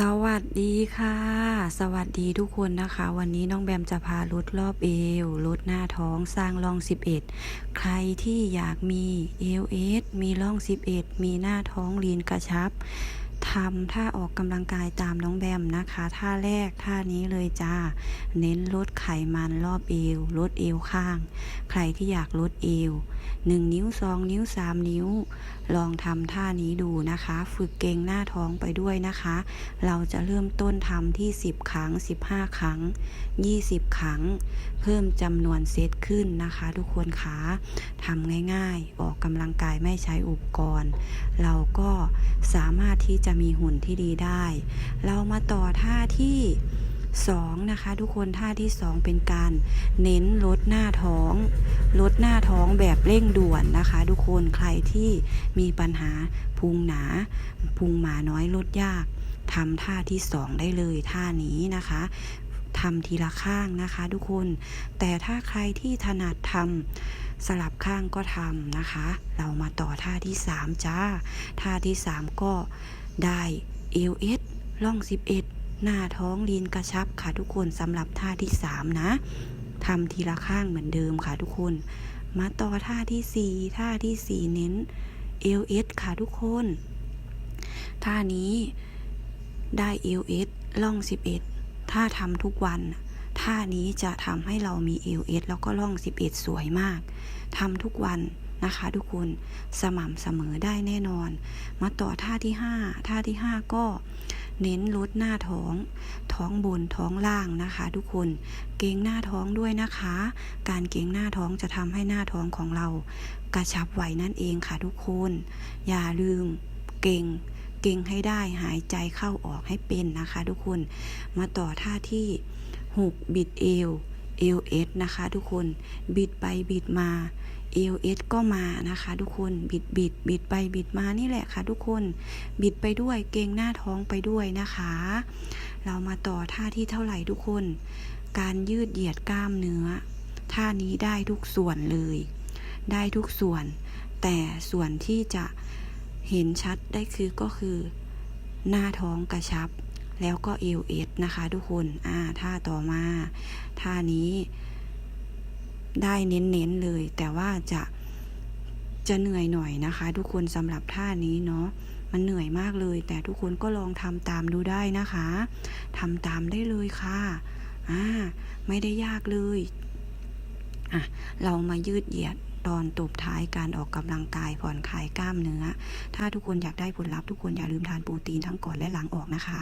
สวัสดีค่ะ สวัสดีทุกคนนะคะ วันนี้น้องแบมจะพาลดรอบเอวลดหน้าท้องสร้างร่อง 11 ใครที่อยากมีเอวเอสมีร่อง 11 มีหน้าท้องลีนกระชับ ทำท่าออกกำลังกายตามน้องแบมนะคะ ท่าแรกท่านี้เลยจ้า เน้นลดไขมันรอบเอว ลดเอวข้าง ใครที่อยากลดเอว 1 นิ้ว 2 นิ้ว 3 นิ้ว ลองทำท่านี้ดูนะคะ ฝึกเกงหน้าท้องไปด้วยนะคะ เราจะเริ่มต้นทำที่ 10 ครั้ง 15 ครั้ง 20 ครั้ง เพิ่มจำนวนเซตขึ้นนะคะ ทุกคนคะทำง่ายๆ ออกกำลังกายไม่ใช้อุปกรณ์ เราก็สามารถที่จะมีหุ่นที่ดีได้ เรามาต่อท่าที่2นะคะทุกคนท่าที่ 2 เป็นการเน้นลดหน้าท้องลดหน้าท้องแบบเร่งด่วนนะคะ ทุกคนใครที่มีปัญหาพุงหนาพุงหมาน้อยลดยากทำท่าที่ 2 ได้เลยท่านี้นะคะทำทีละข้างนะคะ ทุกคน แต่ถ้าใครที่ถนัดทำสลับข้างก็ทำนะคะ เรามาต่อท่าที่ 3 จ้า ท่าที่ 3 ก็ ได้เอลเอสล่อง 11 หน้าท้องลีนกระชับค่ะทุกคนสำหรับท่าที่ 3 นะทำทีละข้างเหมือนเดิมค่ะทุกคน มาต่อท่าที่ 4 ท่าที่ 4 เน้นเอลเอสค่ะทุกคน ท่านี้ได้เอลเอสล่อง 11 ถ้าทำทุกวัน ท่านี้จะทำให้เรามีเอลเอสแล้วก็ล่อง 11 สวยมากทำทุกวัน นะคะ ทุกคนสม่ำเสมอได้แน่นอน มาต่อท่าที่ 5 ท่าที่ 5 ก็เน้นลดหน้าท้อง ท้องบนท้องล่างนะคะ ทุกคนเกรงหน้าท้องด้วยนะคะ การเกรงหน้าท้องจะทำให้หน้าท้องของเรา กระชับไหวนั่นเองค่ะทุกคน อย่าลืมเก่งเก่งให้ได้หายใจเข้าออกให้เป็นนะคะ ทุกคนมาต่อท่าที่หุบบิดเอว เอลเอสนะคะทุกคนบิดไปบิดมาเอลเอสก็มานะคะ ทุกคนบิดบิดบิดไปบิดมานี่แหละค่ะ ทุกคนบิดไปด้วยเกงหน้าท้องไปด้วยนะคะ เรามาต่อท่าที่เท่าไหร่ทุกคน การยืดเหยียดกล้ามเนื้อ ท่านี้ได้ทุกส่วนเลย ได้ทุกส่วน แต่ส่วนที่จะเห็นชัดได้คือก็คือ หน้าท้องกระชับ แล้วก็เอวเอสนะคะ ทุกคนอ่าท่าต่อมาท่านี้ได้เน้นๆเลย แต่ว่าจะจะเหนื่อยหน่อยนะคะ ทุกคนสำหรับท่านี้เนาะมันเหนื่อยมากเลย แต่ทุกคนก็ลองทำตามดูได้นะคะทำตามได้เลยค่ะอ่าไม่ได้ยากเลยอะเรามายืดเหยียดตอนตบท้ายการออกกำลังกายผ่อนคลายกล้ามเนื้อ ถ้าทุกคนอยากได้ผลลัพธ์ทุกคนอย่าลืมทานโปรตีนทั้งก่อนและหลังออกนะคะ